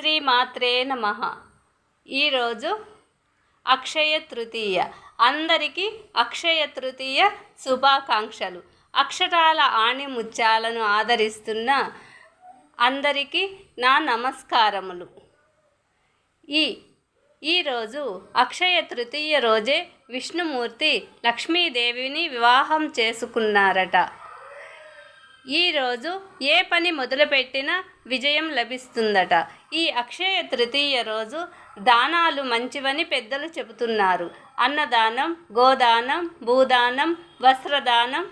శ్రీమాత్రే నమ. ఈరోజు అక్షయ తృతీయ. అందరికీ అక్షయ తృతీయ శుభాకాంక్షలు. అక్షరాల ఆణిముత్యాలను ఆదరిస్తున్న అందరికీ నా నమస్కారములు. ఈ ఈరోజు అక్షయ తృతీయ రోజే విష్ణుమూర్తి లక్ష్మీదేవిని వివాహం చేసుకున్నారట. ఈరోజు ఏ పని మొదలుపెట్టినా విజయం లభిస్తుందట. ఈ అక్షయ తృతీయ రోజు దానాలు మంచివని పెద్దలు చెబుతున్నారు. అన్నదానం గోదానం భూదానం వస్త్రదానం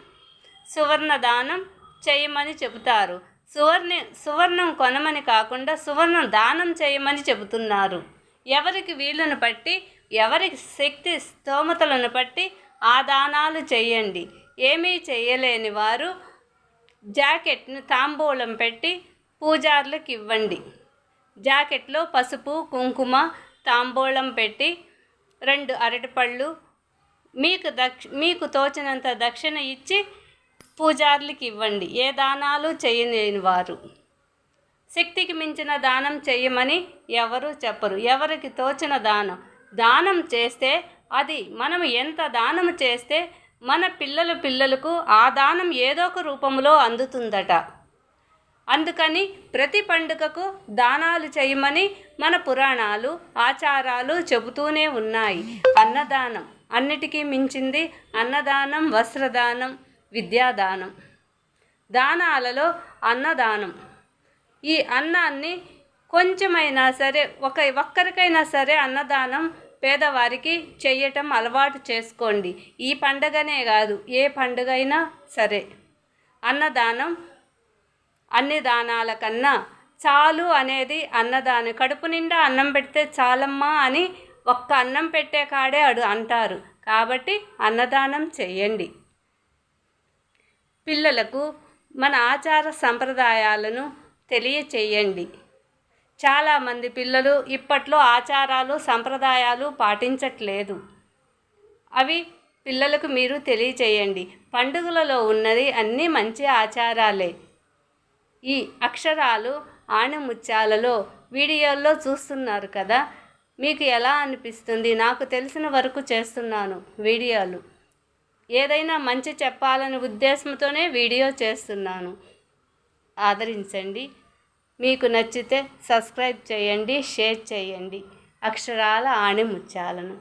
సువర్ణదానం చేయమని చెబుతారు. సువర్ణ సువర్ణం కొనమని కాకుండా సువర్ణం దానం చేయమని చెబుతున్నారు. ఎవరికి వీళ్ళను బట్టి ఎవరికి శక్తి స్తోమతలను బట్టి ఆ దానాలు చేయండి. ఏమీ చేయలేని వారు జాకెట్ను తాంబూలం పెట్టి పూజార్లకు ఇవ్వండి. జాకెట్లో పసుపు కుంకుమ తాంబూలం పెట్టి రెండు అరటిపళ్ళు మీకు దక్ష మీకు తోచినంత దక్షిణ ఇచ్చి పూజార్లకి ఇవ్వండి. ఏ దానాలు చేయలేని వారు. శక్తికి మించిన దానం చేయమని ఎవరు చెప్పరు. ఎవరికి తోచిన దానం దానం చేస్తే అది మనం ఎంత దానం చేస్తే మన పిల్లల పిల్లలకు ఆ దానం ఏదో ఒక రూపంలో అందుతుందట. అందుకని ప్రతి పండుగకు దానాలు చేయమని మన పురాణాలు ఆచారాలు చెబుతూనే ఉన్నాయి. అన్నదానం అన్నిటికీ మించింది అన్నదానం వస్త్రదానం విద్యాదానం. దానాలలో అన్నదానం. ఈ అన్నాన్ని కొంచెమైనా సరే ఒక ఒక్కరికైనా సరే అన్నదానం పేదవారికి చేయటం అలవాటు చేసుకోండి. ఈ పండగనే కాదు ఏ పండుగ అయినా సరే. అన్నదానం అన్ని దానాల కన్నా చాలు అనేది అన్నదానం. కడుపు నిండా అన్నం పెడితే చాలమ్మా అని ఒక్క అన్నం పెట్టే కాడే అడు అంటారు. కాబట్టి అన్నదానం చేయండి పిల్లలకు మన ఆచార సంప్రదాయాలను తెలియచేయండి చాలామంది పిల్లలు ఇప్పట్లో ఆచారాలు సంప్రదాయాలు పాటించట్లేదు. అవి పిల్లలకు మీరు తెలియచేయండి పండుగలలో ఉన్నది అన్నీ మంచి ఆచారాలే. ఈ అక్షరాలు ఆణిముత్యాలలో వీడియోల్లో చూస్తున్నారు కదా. మీకు ఎలా అనిపిస్తుంది? నాకు తెలిసిన వరకు చేస్తున్నాను వీడియోలు. ఏదైనా మంచి చెప్పాలనే ఉద్దేశంతోనే వీడియో చేస్తున్నాను. ఆదరించండి. మీకు నచ్చితే సబ్స్క్రైబ్ చేయండి షేర్ చేయండి. అక్షరాల ఆణిముత్యాలను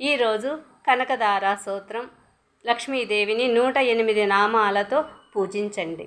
ఈరోజు కనకదార సూత్రం లక్ష్మీదేవిని నూట ఎనిమిది నామాలతో పూజించండి.